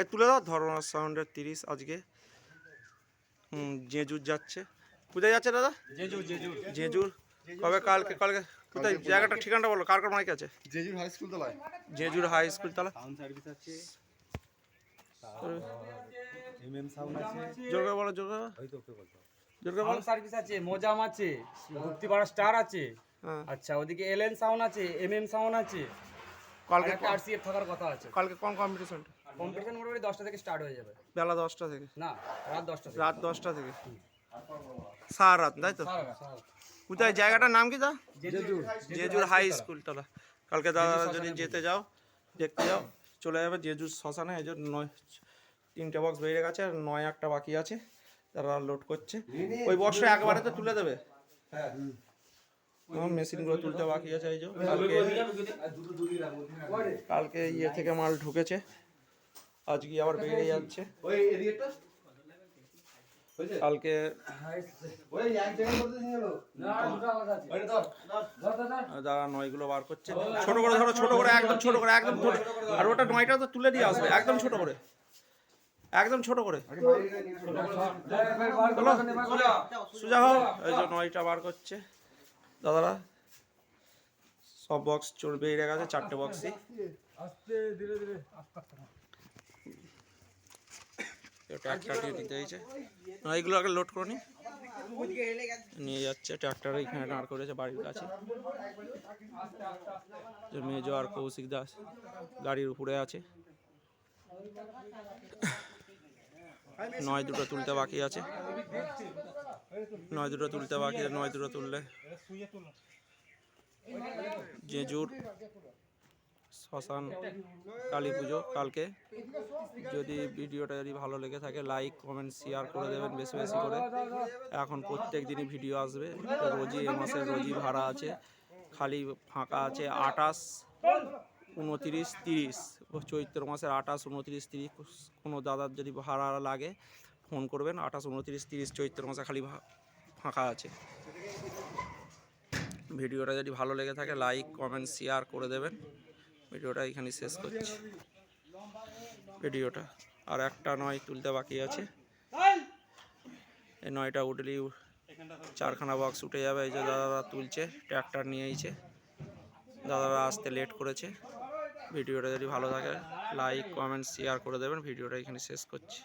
এ তুলে দাও ধরনার সাউন্ডের তিরিশ আজকে। হুম জেজুর যাচ্ছে। কোথায় যাচ্ছে দাদা? জেজু জেজু জেজুর। কবে কালকে কালকে কোথায়? জায়গাটা ঠিকানাটা বলো কার কার মাইক আছে? জেজুর হাই স্কুল তলায়। জেজুর হাই স্কুল তালা সাউন্ড সার্ভিস আছে। এমএম সাউন্ড আছে। জোর বলো জোর করে বলো, ওকে বলতে হবে। বলো। সার্ভিস আছে মোজাম আছে মুক্তিপাড়া স্টার আছে। হ্যাঁ। আচ্ছা ওদিকে এলএন সাউন্ড আছে এমএম সাউন্ড আছে। কালকে আরসিএফ থাকার কথা আছে। কালকে কোন কম্পিটিশন কম্পিটিশন মোটামুটি দশটা থেকে স্টার্ট হয়ে যাবে। বেলা দশটা থেকে। না রাত দশটা রাত দশটা থেকে। সারা রাত তাই তো? কোথায় জায়গাটার নাম কি দা জেজুর জেজুর হাই স্কুল তলা কালকে দাদা যদি যেতে যাও দেখতে যাও চলে যাবে জেজুর শ্মশানে। এই যে নয় তিনটে বক্স বেরিয়ে গেছে আর নয় একটা বাকি আছে। তারা লোড করছে। ওই বক্সটা একবারে তো তুলে দেবে। আমার মেশিনগুলো তুলতে বাকি আছে এই যে। কালকে কালকে ইয়ে থেকে মাল ঢুকেছে। আজকে আবার বেরিয়ে যাচ্ছে ওই এদিকেটা কালকে ধর যারা নয়গুলো বার করছে ছোট করে ধরো ছোট করে একদম ছোট করে একদম ছোট আর ওটা নয়টা তো তুলে দিয়ে আসবে একদম ছোট করে একদম ছোট করে সোজা হও এই যে নয়টা বার করছে দাদারা সব বক্স চোর বেরিয়ে গেছে চারটে বক্সই ট্র্যাক্টর দিতে হয়েছে। এইগুলো আগে লোড করে নি। নিয়ে যাচ্ছে ট্র্যাক্টর এখানে দাঁড় করেছে বাড়ির কাছে। মেজো আর কৌশিক দাস গাড়ির উপরে আছে। নয় দুটো তুলতে বাকি আছে। নয় দুটো তুলতে বাকি আছে নয় দুটো তুললে। জেজুর শ্মশান কালী পুজো কালকে। যদি ভিডিওটা যদি ভালো লেগে থাকে লাইক কমেন্ট শেয়ার করে দেবেন বেশি বেশি করে। এখন প্রত্যেক দিনই ভিডিও আসবে। রোজই এ মাসের রোজই ভাড়া আছে। খালি ফাঁকা আছে আটাশ উনতিরিশ তিরিশ। চৈত্র মাসের আটাশ উনতিরিশ তিরিশ। কোনো দাদার যদি ভাড়া লাগে ফোন করবেন। আটাশ উনতিরিশ তিরিশ চৈত্র মাসে খালি ফাঁকা আছে। ভিডিওটা যদি ভালো লেগে থাকে লাইক কমেন্ট শেয়ার করে দেবেন। ভিডিওটা এখানে শেষ করছি। ভিডিওটা আর একটা নয় তুলতে বাকি আছে। এই নয়টা উঠলেই চারখানা বক্স উঠে যাবে। এই যে দাদারা তুলছে ট্র্যাক্টর নিয়েছে দাদারা আসতে লেট করেছে। ভিডিওটা যদি ভালো থাকে লাইক কমেন্ট শেয়ার করে দেবেন। ভিডিওটা এখানে শেষ করছি।